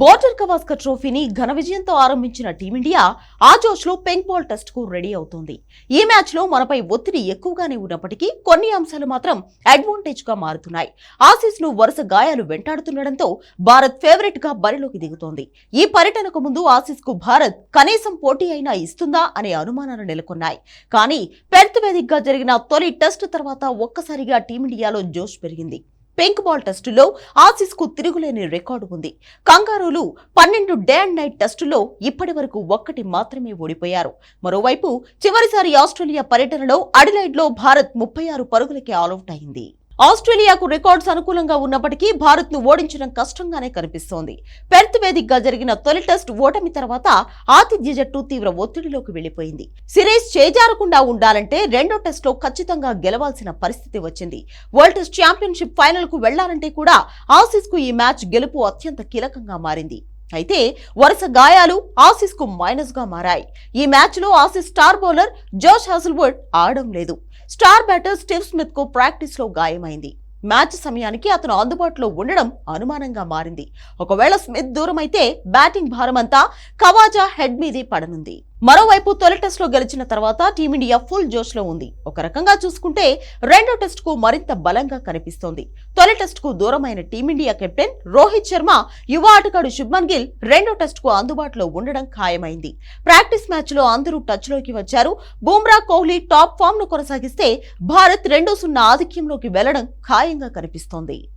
Border Gavaskar ట్రోఫీని ఘన విజయంతో ఆరంభించిన టీమిండియా ఆ జోష్లో పెంక్ బాల్ టెస్ట్కు రెడీ అవుతోంది. ఈ మ్యాచ్లో మనపై ఒత్తిడి ఎక్కువగానే ఉన్నప్పటికీ కొన్ని అంశాలు మాత్రం అడ్వాంటేజ్గా మారుతున్నాయి. ఆసీస్ను వరుస గాయాలు వెంటాడుతుండటంతో భారత్ ఫేవరెట్గా బరిలోకి దిగుతోంది. ఈ పర్యటనకు ముందు ఆసీస్కు భారత్ కనీసం పోటీ అయినా ఇస్తుందా అనే అనుమానాలు నెలకొన్నాయి. కానీ పెర్త్ వేదికగా జరిగిన తొలి టెస్ట్ తర్వాత ఒక్కసారిగా టీమిండియాలో జోష్ పెరిగింది. పింక్ బాల్ టెస్టులో ఆసీస్కు తిరుగులేని రికార్డు ఉంది. కంగారూలు పన్నెండు డే అండ్ నైట్ టెస్టులో ఇప్పటి వరకు ఒక్కటి మాత్రమే ఓడిపోయారు. మరోవైపు చివరిసారి ఆస్ట్రేలియా పర్యటనలో అడిలైడ్లో భారత్ ముప్పై ఆరు పరుగులకే ఆల్అౌట్ అయింది. ఆస్ట్రేలియాకు రికార్డ్స్ అనుకూలంగా ఉన్నప్పటికీ భారత్ను ఓడించడం కష్టంగానే కనిపిస్తోంది. పెర్త్ వేదికగా జరిగిన తొలి టెస్ట్ ఓటమి తర్వాత ఆతిథ్య జట్టు తీవ్ర ఒత్తిడిలోకి వెళ్ళిపోయింది సిరీస్ చేజారకుండా ఉండాలంటే రెండో టెస్ట్లో ఖచ్చితంగా గెలవాల్సిన పరిస్థితి వచ్చింది. వరల్డ్ టెస్ట్ ఛాంపియన్షిప్ ఫైనల్కు వెళ్ళాలంటే కూడా ఆసీస్కు ఈ మ్యాచ్ గెలుపు అత్యంత కీలకంగా మారింది. అయితే వరుస గాయాలు ఆసీస్కు మైనస్గా మారాయి. ఈ మ్యాచ్లో Aussies star bowler Josh Hazlewood ఆడడం లేదు. స్టార్ బ్యాటర్ స్టీవ్ స్మిత్కు ప్రాక్టీస్లో గాయమైంది. మ్యాచ్ సమయానికి అతను అందుబాటులో ఉండడం అనుమానంగా మారింది. ఒకవేళ స్మిత్ దూరమైతే బ్యాటింగ్ భారమంతా కవాజా హెడ్ మీదే పడనుంది. మరోవైపు తొలి టెస్ట్లో గెలిచిన తర్వాత టీమిండియా ఫుల్ జోష్లో ఉంది. ఒక రకంగా చూసుకుంటే రెండో టెస్ట్కు మరింత బలంగా కనిపిస్తోంది. తొలి టెస్ట్కు దూరమైన టీమిండియా కెప్టెన్ రోహిత్ శర్మ యువ ఆటగాడు శుభ్మన్ గిల్ రెండో టెస్ట్కు అందుబాటులో ఉండడం ఖాయమైంది. ప్రాక్టీస్ మ్యాచ్లో అందరూ టచ్లోకి వచ్చారు. బుమ్రా కోహ్లీ టాప్ ఫామ్ను కొనసాగిస్తే భారత్ రెండు సున్నా ఆధిక్యంలోకి వెళ్ళడం ఖాయంగా కనిపిస్తోంది.